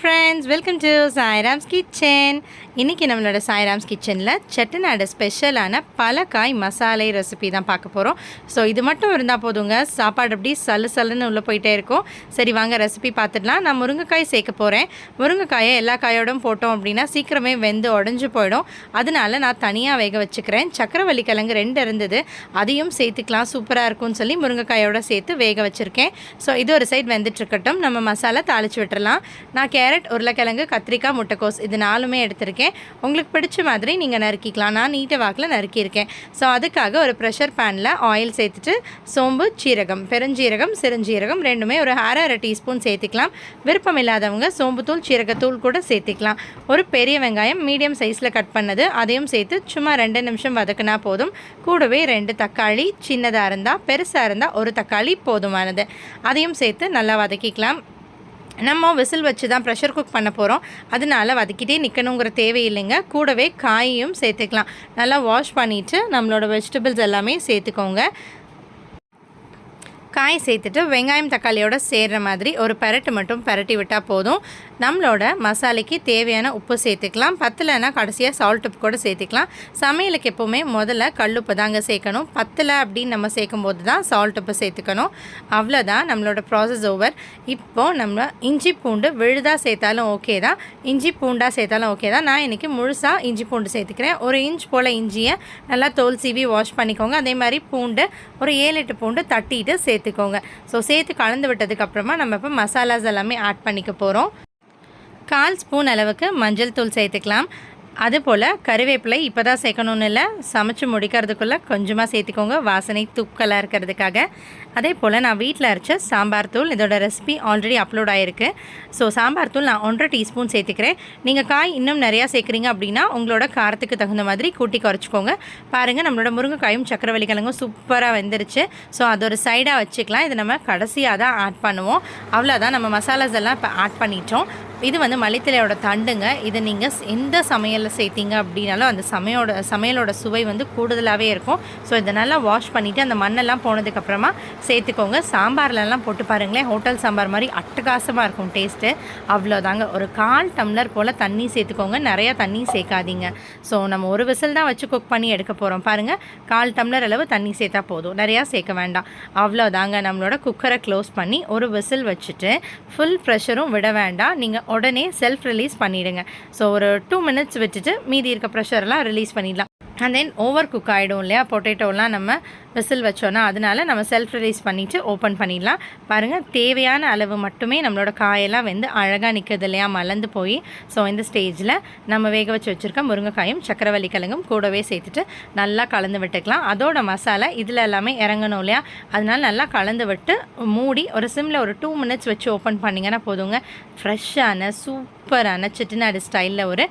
Friends welcome to Sairam's kitchen இன்றைக்கி நம்மளோட சாய்ராம்ஸ் கிச்சனில் செட்டிநாடு ஸ்பெஷலான பலக்காய் மசாலை ரெசிபி தான் பார்க்க போகிறோம் ஸோ இது மட்டும் இருந்தால் போதுங்க. சாப்பாடு அப்படி சல்லு சல்லுன்னு உள்ளே போயிட்டே இருக்கும். சரி வாங்க ரெசிபி பார்த்துடலாம். நான் முருங்கைக்காய் சேர்க்க போகிறேன் முருங்கைக்காயை எல்லா காயோடும் போட்டோம் அப்படின்னா சீக்கிரமே வெந்து உடஞ்சி போயிடும். அதனால நான் தனியாக வேக வச்சுக்கிறேன். சக்கரவள்ளி கிழங்கு ரெண்டு இருந்தது. அதையும் சேர்த்துக்கலாம். சூப்பராக இருக்கும்னு சொல்லி முருங்கைக்காயோட சேர்த்து வேக வச்சுருக்கேன். ஸோ இது ஒரு சைடு வெந்துட்டுருக்கட்டும் நம்ம மசாலா தாளித்து விட்டுறலாம். நான் கேரட் உருளைக்கிழங்கு கத்திரிக்காய் முட்டைக்கோஸ் இது நாலுமே எடுத்திருக்கேன். உங்களுக்கு பிடிச்ச மாதிரி நீங்கள் நறுக்கிக்கலாம். நான் நீட்டை வாக்கில் நறுக்கியிருக்கேன். ஸோ அதுக்காக ஒரு ப்ரெஷர் பேனில் ஆயில் சேர்த்துட்டு சோம்பு சீரகம் பெருஞ்சீரகம் சிறுஞ்சீரகம் ரெண்டுமே ஒரு அரை அரை டீஸ்பூன் சேர்த்துக்கலாம். விருப்பம் இல்லாதவங்க சோம்புத்தூள் சீரகத்தூள் கூட சேர்த்துக்கலாம். ஒரு பெரிய வெங்காயம் மீடியம் சைஸில் கட் பண்ணது அதையும் சேர்த்து சும்மா ரெண்டு நிமிஷம் வதக்குனா போதும். கூடவே ரெண்டு தக்காளி சின்னதாக இருந்தால் பெருசாக இருந்தால் ஒரு தக்காளி போதுமானது. அதையும் சேர்த்து நல்லா வதக்கிக்கலாம். நம்ம விசில் வச்சு தான் ப்ரெஷர் குக் பண்ண போகிறோம் அதனால் வதக்கிட்டே நிற்கணுங்கிற தேவையில்லைங்க. கூடவே காயையும் சேர்த்துக்கலாம். நல்லா வாஷ் பண்ணிவிட்டு நம்மளோட வெஜிடபிள்ஸ் எல்லாமே சேர்த்துக்கோங்க. காய் சேர்த்துட்டு வெங்காயம் தக்காளியோட சேர்கிற மாதிரி ஒரு பரட்டு மட்டும் பரட்டி விட்டால் போதும். நம்மளோட மசாலைக்கு தேவையான உப்பு சேர்த்துக்கலாம். பத்தலைன்னா கடைசியாக சால்ட் உப்பு கூட சேர்த்துக்கலாம். சமையலுக்கு எப்போவுமே முதல்ல கல்லுப்பு தாங்க சேர்க்கணும். பத்தலை அப்படின்னு நம்ம சேர்க்கும் போது தான் சால்ட் உப்பு சேர்த்துக்கணும். அவ்வளோதான் நம்மளோட ப்ராசஸ் ஓவர் இப்போது நம்ம இஞ்சி பூண்டு விழுதாக சேர்த்தாலும் ஓகே தான். இஞ்சி பூண்டாக சேர்த்தாலும் ஓகே தான். நான் இன்றைக்கி முழுசாக இஞ்சி பூண்டு சேர்த்துக்கிறேன். ஒரு இன்ச் போல் இஞ்சியை நல்லா தோல் சீவி வாஷ் பண்ணிக்கோங்க. அதே மாதிரி பூண்டு ஒரு ஏழு எட்டு பூண்டு தட்டிட்டு சேர்த்து சேர்த்துக்கோங்க. ஸோ சேர்த்து கலந்து விட்டதுக்கப்புறமா நம்ம இப்போ மசாலாஸ் எல்லாமே ஆட் பண்ணிக்க போகிறோம் கால் ஸ்பூன் அளவுக்கு மஞ்சள் தூள் சேர்த்துக்கலாம். அதுபோல் கருவேப்பிலை இப்போ தான் சேர்க்கணுன்னு இல்லை சமைச்சு முடிக்கிறதுக்குள்ளே கொஞ்சமாக சேர்த்துக்கோங்க. வாசனை தூக்கலாக இருக்கிறதுக்காக. அதே போல் நான் வீட்டில் அரைச்ச சாம்பார் தூள் இதோட ரெசிபி ஆல்ரெடி அப்லோட் ஆகிருக்கு ஸோ சாம்பார் தூள் நான் ஒன்றரை டீஸ்பூன் சேர்த்துக்கிறேன். நீங்கள் காய் இன்னும் நிறையா சேர்க்குறீங்க அப்படின்னா உங்களோட காரத்துக்கு தகுந்த மாதிரி கூட்டி குறைச்சிக்கோங்க. பாருங்கள் நம்மளோட முருங்கைக்காயும் சக்கரவள்ளி கிழங்கும் சூப்பராக வெந்துருச்சு. ஸோ அது ஒரு சைடாக வச்சுக்கலாம். இதை நம்ம கடைசியாக தான் ஆட் பண்ணுவோம். அவ்வளோதான் நம்ம மசாலாஸ் எல்லாம் இப்போ ஆட் பண்ணிட்டோம். இது வந்து மல்லித்தலையோட தண்டுங்க. இதை நீங்கள் எந்த சமையலில் சேர்த்தீங்க அப்படின்னாலும் அந்த சமையோட சமையலோட சுவை வந்து கூடுதலாகவே இருக்கும். ஸோ இதை நல்லா வாஷ் பண்ணிவிட்டு அந்த மண்ணெல்லாம் போனதுக்கப்புறமா சேர்த்துக்கோங்க. சாம்பார்லலாம் போட்டு பாருங்களேன். ஹோட்டல் சாம்பார் மாதிரி அட்டகாசமாக இருக்கும் டேஸ்ட்டு அவ்வளோதாங்க. ஒரு கால் டம்ளர் போல் தண்ணி சேர்த்துக்கோங்க. நிறையா தண்ணி சேர்க்காதீங்க. ஸோ நம்ம ஒரு விசில் தான் வச்சு குக் பண்ணி எடுக்க போகிறோம் பாருங்கள் கால் டம்ளர் அளவு தண்ணி சேர்த்தா போதும். நிறையா சேர்க்க வேண்டாம். அவ்வளோதாங்க. நம்மளோட குக்கரை க்ளோஸ் பண்ணி ஒரு விசில் வச்சுட்டு ஃபுல் ப்ரெஷரும் விட வேண்டாம். நீங்கள் உடனே செல்ஃப் ரிலீஸ் பண்ணிவிடுங்க ஸோ ஒரு டூ மினிட்ஸ் வச்சுட்டு மீதி இருக்க ப்ரெஷர்லாம் ரிலீஸ் பண்ணிடலாம். அண்ட் தென் ஓவர் குக் ஆகிடும் இல்லையா? பொட்டேட்டோலாம் நம்ம விசில் வச்சோன்னா அதனால நம்ம செல்ஃப் ரிலீஸ் பண்ணிவிட்டு ஓப்பன் பண்ணிடலாம். பாருங்கள் தேவையான அளவு மட்டுமே நம்மளோட காயெல்லாம் வந்து அழகாக நிற்கிறது இல்லையா? மலர்ந்து போய். ஸோ இந்த ஸ்டேஜில் நம்ம வேக வச்சு வச்சுருக்க முருங்கைக்காயும் சக்கரவள்ளி கிழங்கும் கூடவே சேர்த்துட்டு நல்லா கலந்து விட்டுக்கலாம். அதோட மசாலா இதில் எல்லாமே இறங்கணும் இல்லையா? அதனால நல்லா கலந்து விட்டு மூடி ஒரு சிம்மில் ஒரு டூ மினிட்ஸ் வச்சு ஓப்பன் பண்ணிங்கன்னா போதுங்க. ஃப்ரெஷ்ஷான சூப்பரான செட்டிநாடு ஸ்டைலில் ஒரு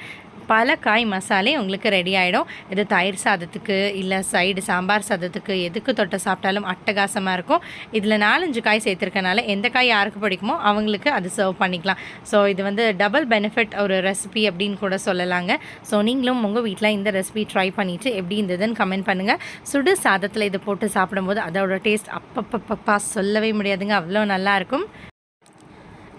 பல காய் மசாலே உங்களுக்கு ரெடி ஆகிடும் இது தயிர் சாதத்துக்கு இல்லை சைடு சாம்பார் சாதத்துக்கு எதுக்கு தொட்ட சாப்பிட்டாலும் அட்டகாசமாக இருக்கும். இதில் நாலஞ்சு காய் சேர்த்துருக்கனால எந்த காய் யாருக்கு பிடிக்குமோ அவங்களுக்கு அது சர்வ் பண்ணிக்கலாம். ஸோ இது வந்து டபுள் பெனிஃபிட் ஒரு ரெசிபி அப்படின்னு கூட சொல்லலாங்க. ஸோ நீங்களும் உங்கள் வீட்டில் இந்த ரெசிபி ட்ரை பண்ணிவிட்டு எப்படி இருந்ததுன்னு கமெண்ட் பண்ணுங்கள் சுடு சாதத்தில் இது போட்டு சாப்பிடும்போது அதோட டேஸ்ட் அப்பப்பப்பப்பா சொல்லவே முடியாதுங்க. அவ்வளோ நல்லாயிருக்கும்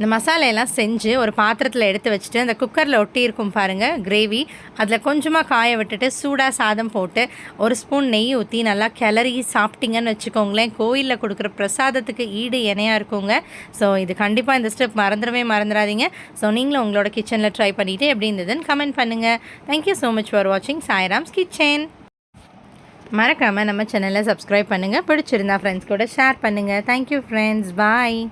இந்த மசாலையெல்லாம் செஞ்சு ஒரு பாத்திரத்தில் எடுத்து வச்சுட்டு அந்த குக்கரில் ஒட்டி இருக்கும் பாருங்கள் கிரேவி அதில் கொஞ்சமாக காய விட்டுட்டு சூடாக சாதம் போட்டு ஒரு ஸ்பூன் நெய் ஊற்றி நல்லா கிளறி சாப்பிட்டீங்கன்னு வச்சுக்கோங்களேன். கோயிலில் கொடுக்குற பிரசாதத்துக்கு ஈடு இணையாக இருக்குங்க. ஸோ இது கண்டிப்பாக இந்த ஸ்டெப் மறந்துடவே மறந்துடாதீங்க. ஸோ நீங்களும் உங்களோட கிச்சனில் ட்ரை பண்ணிவிட்டு எப்படி இருந்ததுன்னு கமெண்ட் பண்ணுங்கள் தேங்க்யூ ஸோ மச் ஃபார் வாட்சிங் சாய்ராம்ஸ் கிச்சன் மறக்காமல் நம்ம சேனலை சப்ஸ்கிரைப் பண்ணுங்கள் பிடிச்சிருந்தா ஃப்ரெண்ட்ஸ் கூட ஷேர் பண்ணுங்கள் தேங்க்யூ ஃப்ரெண்ட்ஸ் பாய்